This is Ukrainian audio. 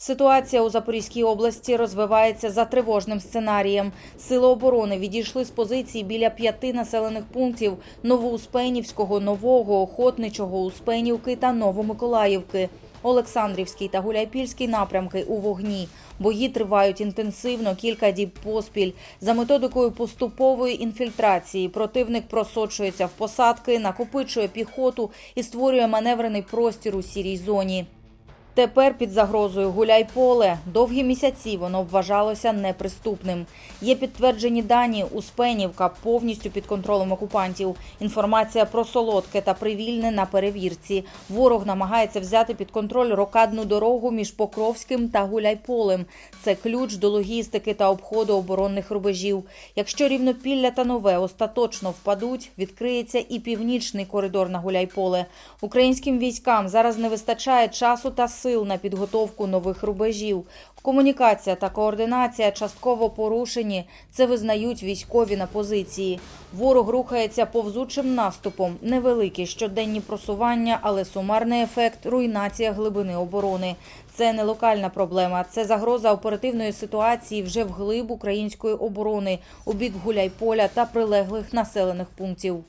Ситуація у Запорізькій області розвивається за тривожним сценарієм. Сили оборони відійшли з позицій біля п'яти населених пунктів Новоуспенівського, Нового, Охотничого, Успенівки та Новомиколаївки. Олександрівський та Гуляйпільський напрямки у вогні. Бої тривають інтенсивно кілька діб поспіль. За методикою поступової інфільтрації противник просочується в посадки, накопичує піхоту і створює маневрений простір у сірій зоні. Тепер під загрозою Гуляйполе. Довгі місяці воно вважалося неприступним. Є підтверджені дані Успенівка повністю під контролем окупантів. Інформація про солодке та привільне на перевірці. Ворог намагається взяти під контроль рокадну дорогу між Покровським та Гуляйполем. Це ключ до логістики та обходу оборонних рубежів. Якщо рівнопілля та нове остаточно впадуть, відкриється і північний коридор на Гуляйполе. Українським військам зараз не вистачає часу та сил на підготовку нових рубежів. Комунікація та координація частково порушені. Це визнають військові на позиції. Ворог рухається повзучим наступом. Невеликі щоденні просування, але сумарний ефект руйнація глибини оборони. Це не локальна проблема, це загроза оперативної ситуації вже вглиб української оборони у бік Гуляйполя та прилеглих населених пунктів.